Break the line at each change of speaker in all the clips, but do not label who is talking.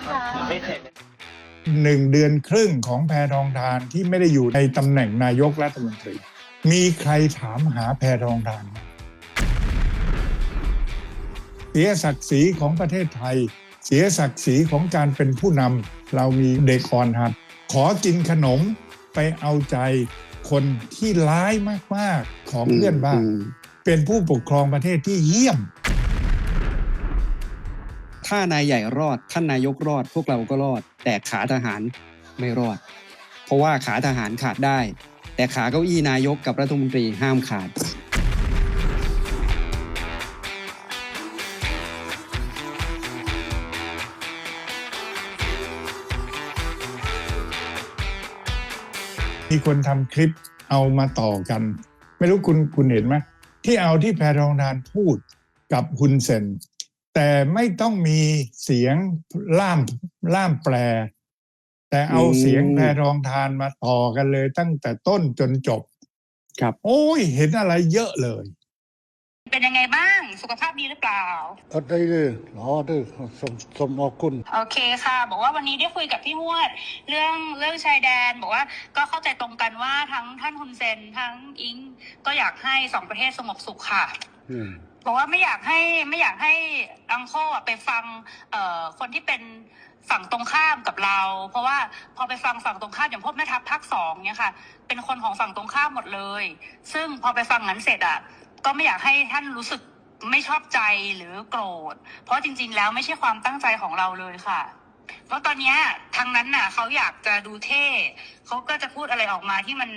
นะคะ
หนึ่งเดือนครึ่งของแพทองทานที่ไม่ได้อยู่ในตำแหน่งนายกรัฐมนตรี มีใครถามหาแพทองทานไหมเสียศักดิ์ศรีของประเทศไทย เสียศักดิ์ศรีของการเป็นผู้นำเรามีเด็กอ่อนหัด ขอกินขนมไปเอาใจคนที่ร้ายมาก ๆ ของเพื่อนบ้านเป็นผู้ปกครองประเทศที่เยี่ยม
ถ้านายใหญ่รอด ท่านนายกรอด พวกเราก็รอด แต่ขาทหารไม่รอด เพราะว่าขาทหารขาดได้ แต่ขาเก้าอี้นายกกับรัฐมนตรีห้ามขาด
มีคนทำคลิปเอามาต่อกัน ไม่รู้คุณคุณเห็นไหมที่เอาที่แพรทองทานพูดกับฮุนเซน แต่ไม่ต้องมีเสียงล่ามล่ามแปล แต่เอาเสียงแพรองทานมาต่อกันเลย ตั้งแต่ต้นจนจบ
ครับ
โอ้ยเห็นอะไรเยอะเลย
เป็นยังไงบ้าง สุขภาพดีหรือเปล่า
ก็ดีเลยรอเด้อสมสมอกุล
โอเคค่ะ บอกว่าวันนี้ได้คุยกับพี่มวด เรื่องเรื่องชายแดน บอกว่าก็เข้าใจตรงกันว่าทั้งท่านคุณเซนทั้งอิงก็อยากให้สองประเทศสงบสุขค่ะ
อืม
บอกว่าไม่อยากให้ไม่อยากให้อังโคอะไปฟังเอ่อคนที่เป็นฝั่งตรงข้ามกับเรา เพราะว่าพอไปฟังฝั่งตรงข้ามอย่างพวกแม่ทัพภาคสองเนี่ยค่ะ เป็นคนของฝั่งตรงข้ามหมดเลย ซึ่งพอไปฟังนั้นเสร็จอะก็ไม่อยากให้ท่านรู้สึกไม่ชอบใจหรือโกรธ เพราะจริง ๆ แล้วไม่ใช่ความตั้งใจของเราเลยค่ะ เพราะตอนเนี้ยทางนั้นน่ะเขาอยากจะดูเท่เขาก็จะพูดอะไรออกมาที่มัน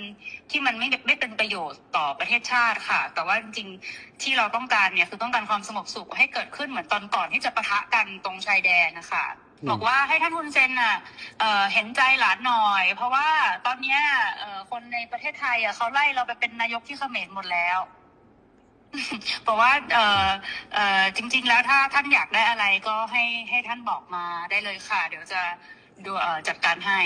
ที่มันไม่ไม่เป็นประโยชน์ต่อประเทศชาติค่ะ แต่ว่าจริงๆที่เราต้องการเนี่ยคือต้องการความสงบสุขให้เกิดขึ้นเหมือนตอนก่อนที่จะปะทะกันตรงชายแดนนะคะ
อืม
บอกว่าให้ท่านฮุนเซนน่ะเอ่อเห็นใจหลานหน่อย เพราะว่าตอนเนี้ยเอ่อคนในประเทศไทยอะเขาไล่เราไปเป็นนายกที่เขมรหมดแล้วบอกว่า เอ่อเอ่อจริง ๆ แล้วถ้าท่านอยากได้อะไรก็ให้ให้ท่านบอกมาได้เลยค่ะ เดี๋ยวจะดูเอ่อจัดการให้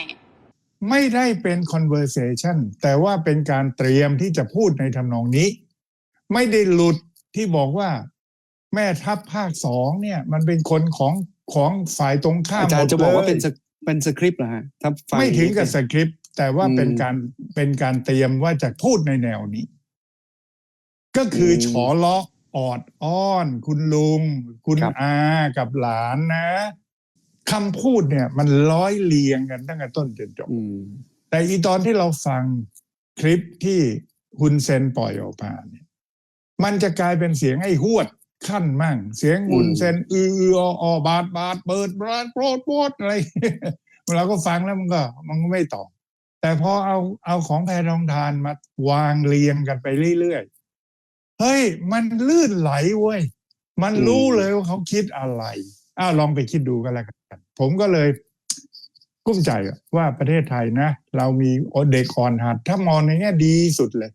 ไม่ได้เป็น conversation แต่ว่าเป็นการเตรียมที่จะพูดในทำนองนี้ ไม่ได้หลุดที่บอกว่า แม่ทัพภาคสองเนี่ย มันเป็นคนของของฝ่ายตรงข้าม
อาจารย์จะบอกว่า
หมดลย
เป็นสเป็นสคริปต์เหรอฮะถ้าฟัง
ไม่ถึงกับสคริปต์แต่ว่า
อืม
เป็นการเป็นการเตรียมว่าจะพูดในแนวนี้ ก็คืออ
ม
ฉอเลาะ ออดอ้อน คุณลุง คุณ
ครับ
อากับหลานนะคำพูดเนี่ย มันร้อยเรียงกันตั้งแต่ต้นจนจบ
อืม
แต่อีตอนที่เราฟังคลิปที่ฮุนเซนปล่อยออกมาเนี่ยมันจะกลายเป็นเสียงไอ้หวดขั้นมั่ง เสียงฮุนเซนอืออือออบาดบาดเปิดบาดโปรดโปรดอะไร เราก็ฟังแล้วมันก็ มันก็ไม่ตอบแต่พอเอาเอาของแพรทองทานมาวางเรียงกันไปเรื่อยๆ เฮ้ย มันลื่นไหลเว้ย มันรู้เลยว่าเขาคิดอะไรอ้าวลองไปคิดดูกันแล้วกัน ผมก็เลยกุ้มใจอะว่าประเทศไทยนะ เรามีเด็กอ่อนหัด ถ้ามองในแง่ดีสุดเลย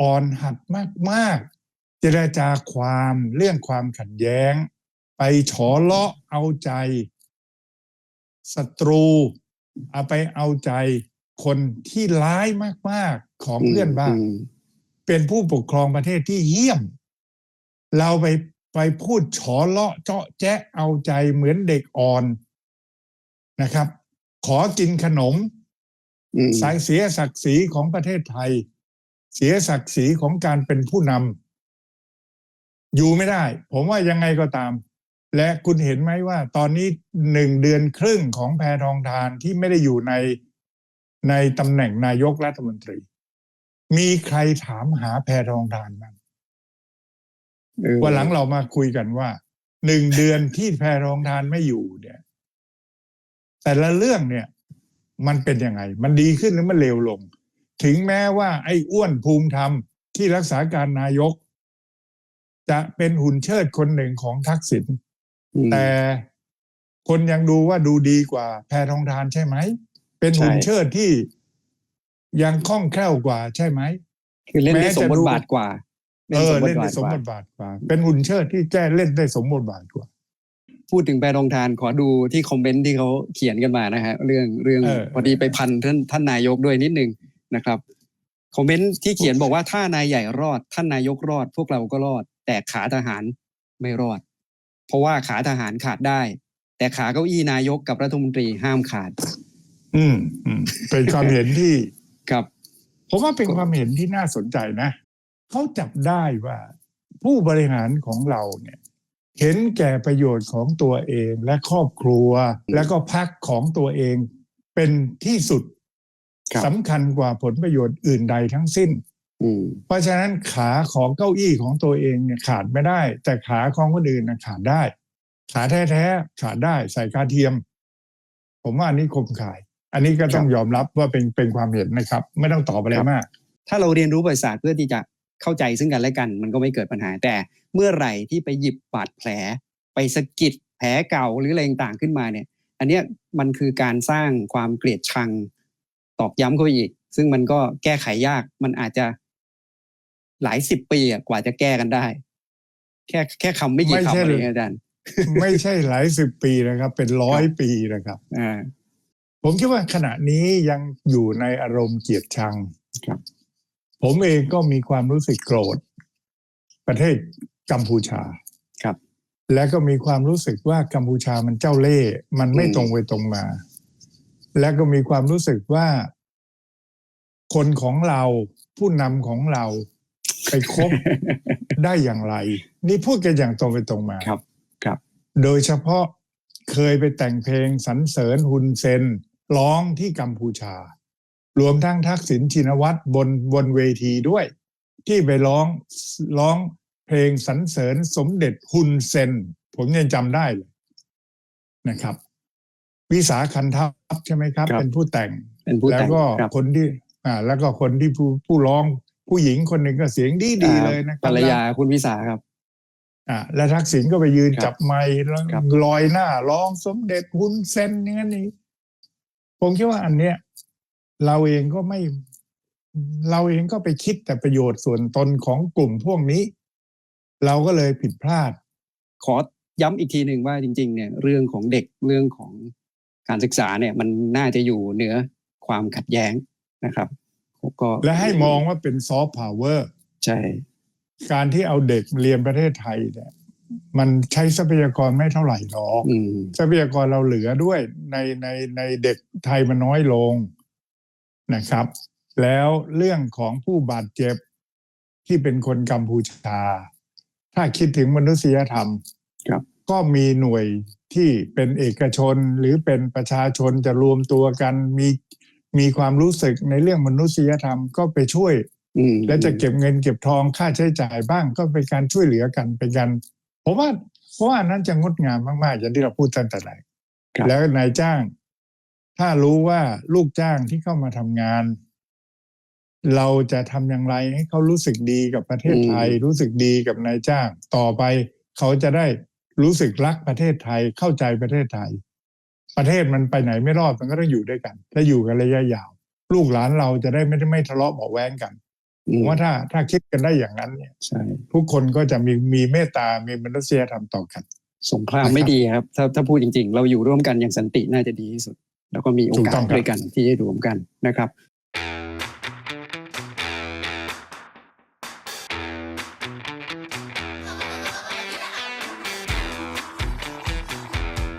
อ่อนหัดมาก ๆ เจรจาความเรื่องความขัดแย้ง ไปฉอเลาะเอาใจศัตรู เอาไปเอาใจคนที่ร้ายมาก ๆ ของเพื่อนบ้าน
ม
เป็นผู้ปกครองประเทศที่เยี่ยม เราไปไปพูดฉอเลาะเจาะแจ๊ะเอาใจเหมือนเด็กอ่อนนะครับ ขอกินขนม
อืม
สายเสียศักดิ์ศรีของประเทศไทย เสียศักดิ์ศรีของการเป็นผู้นำอยู่ไม่ได้ ผมว่ายังไงก็ตาม และคุณเห็นไหมว่า ตอนนี้หนึ่งเดือนครึ่งของแพทองทานที่ไม่ได้อยู่ในในตำแหน่งนายกรัฐมนตรี มีใครถามหาแพทองทานบ้าง
เออ
วันหลังเรามาคุยกันว่าหนึ่งเดือนที่แพรองทานไม่อยู่เนี่ย แต่ละเรื่องเนี่ย มันเป็นยังไง มันดีขึ้นหรือมันเลวลง ถึงแม้ว่า ไอ้อ้วนภูมิธรรมที่รักษาการนายก จะเป็นหุ่นเชิดคนหนึ่งของทักษิณ
อืม
แต่คนยังดูว่าดูดีกว่าแพทองทานใช่ไหม เป็นหุ่น
ใช่
เชิดที่ ยังคล่องแคล่วกว่าใช่ไหม
คือเล่นได้
แม้
ส
จะ
มบ
ดู
ทบาทกว่า
เออเล่นได้สม
ก
บ
ว่า
ทบาทกว่า เป็นหุ่นเชิดที่แจ้เล่นได้สมบทบาทกว่า
พูดถึงแปรรองทานขอดูที่คอมเมนต์ที่เขาเขียนกันมานะฮะเรื่องเรื่อง
เออ
พอดีไปพันท่านท่านนายกด้วยนิดนึงนะครับคอมเมนต์ที่เขียนบอกว่าถ้านายใหญ่รอด ท่านนายกรอด พวกเราก็รอด แต่ขาทหารไม่รอด เพราะว่าขาทหารขาดได้ แต่ขาเก้าอี้นายกกับรัฐมนตรีห้ามขาด
อืมอืมเป็นความเห็นที่
ครับ
ผมว่าเป็นความเห็นที่น่าสนใจนะเขาจับได้ว่าผู้บริหารของเราเนี่ย เห็นแก่ประโยชน์ของตัวเองและครอบครัว แล้วก็พักของตัวเองเป็นที่สุด
ครับ
สำคัญกว่าผลประโยชน์อื่นใดทั้งสิ้น
อืม
เพราะฉะนั้นขาของเก้าอี้ของตัวเองเนี่ยขาดไม่ได้ แต่ขาของคนอื่นนะขาดได้ ขาแท้ๆขาดได้ใส่กาเทียม ผมว่าอันนี้คมขาย อันนี้ก็ต้องยอมรับว่าเป็นเป็นความเห็นนะครับ ไม่ต้องตอบอะไรมาก
ถ้าเราเรียนรู้ประวัติศาสตร์เพื่อที่จะเข้าใจซึ่งกันและกัน มันก็ไม่เกิดปัญหา แต่เมื่อไหร่ที่ไปหยิบบาดแผล ไปสะกิดแผลเก่าหรืออะไรต่างๆขึ้นมาเนี่ย อันเนี้ยมันคือการสร้างความเกลียดชังตอกย้ำเข้าไปอีก ซึ่งมันก็แก้ไขยากมันอาจจะหลายสิบปีอะกว่าจะแก้กันได้ แค่แค่คำไม่กี่
ไม่ใช่
คำอะไรอย่างเงี้ยอาจารย์
ไม่ใช่หลายสิบปีนะครับ เป็นร้อยปีนะครับ
อ่า
ผมคิดว่าขณะนี้ยังอยู่ในอารมณ์เกลียดชัง
ครับ
ผมเองก็มีความรู้สึกโกรธ ประเทศกัมพูชา
ครับ
และก็มีความรู้สึกว่ากัมพูชามันเจ้าเล่ห์มันไม่
อืม
ตรงไปตรงมา และก็มีความรู้สึกว่า คนของเราผู้นำของเราไปคบได้อย่างไร นี่พูดกันอย่างตรงไปตรงมา
ครับ ครับ
โดยเฉพาะเคยไปแต่งเพลงสรรเสริญฮุนเซน ร้องที่กัมพูชา รวมทั้งทักษิณชินวัตรบนบนเวทีด้วย ที่ไปร้องร้องเพลงสรรเสริญสมเด็จฮุนเซน ผมยังจำได้เลยนะครับ วิสาคันทัพใช่ไหมครับ
ครับ
เป็นผู้แต่ง
เป็นผู้
แล้ว
แต่ง
ก็
ครับ
คนที่อ่าแล้วก็คนที่ผู้ผู้ร้องผู้หญิงคนหนึ่งก็เสียงดีดีๆเลยนะค
ภ
รั
ร
บ
รยาคุณวิสาครับ
อ่าแล้วทักษิณก็ไปยืน
ครับ
จับไมค์แล้ว
ครับ
ลอยหน้าร้องสมเด็จฮุนเซนอย่างนี้น ผมคิดว่าอันเนี้ยเราเองก็ไม่ เราเองก็ไปคิดแต่ประโยชน์ส่วนตนของกลุ่มพวกนี้ เราก็เลยผิดพลาด
ขอย้ำอีกทีหนึ่งว่าจริง ๆ เนี่ยเรื่องของเด็กเรื่องของการศึกษาเนี่ย มันน่าจะอยู่เหนือความขัดแย้งนะครับก็
และให้มองว่าเป็นซอฟต์พาวเวอร์
ใช่
การที่เอาเด็กเรียนประเทศไทยเนี่ย มันใช้ทรัพยากรไม่เท่าไหร่หรอก
อืม
ทรัพยากรเราเหลือด้วยในในในเด็กไทยมันน้อยลงนะครับ แล้วเรื่องของผู้บาดเจ็บที่เป็นคนกัมพูชา ถ้าคิดถึงมนุษยธรรม
ครับ
ก็มีหน่วยที่เป็นเอกชนหรือเป็นประชาชนจะรวมตัวกันมีมีความรู้สึกในเรื่องมนุษยธรรมก็ไปช่วย
อืม
และจะเก็บเงินเก็บทองค่าใช้จ่ายบ้าง ก็เป็นการช่วยเหลือกันเป็นการ ผมว่าเพราะว่าอันนั้นจะงดงามมากๆ อย่างที่เราพูดตั้งแต่แรก
ครับ
แล้วนายจ้าง ถ้ารู้ว่าลูกจ้างที่เข้ามาทำงาน เราจะทำอย่างไรให้เขารู้สึกดีกับประเทศไทย รู้สึกดีกับนายจ้าง ต่อไปเขาจะได้รู้สึกรักประเทศไทยเข้าใจประเทศไทย ประเทศมันไปไหนไม่รอดมันก็ต้องอยู่ด้วยกันและอยู่กันระยะยาว ลูกหลานเราจะได้ไม่ได้ไม่ทะเลาะเบาะแว้งกัน
อื
ผมมว่าถ้าถ้าคิดกันได้อย่างนั้นเนี่ย
ใช่
ทุกคนก็จะมีมีเมตตา มีมนุษยธรรมต่อกัน
สงครามไม่ดีครับ ถ้าถ้าพูดจริง ๆ เราอยู่ร่วมกันอย่างสันติน่าจะดีที่สุด แล้วก็มีโอ
ถูก
กา
ต้
ส
องครับ
ด้วยกันที่จะรวมกันนะครับ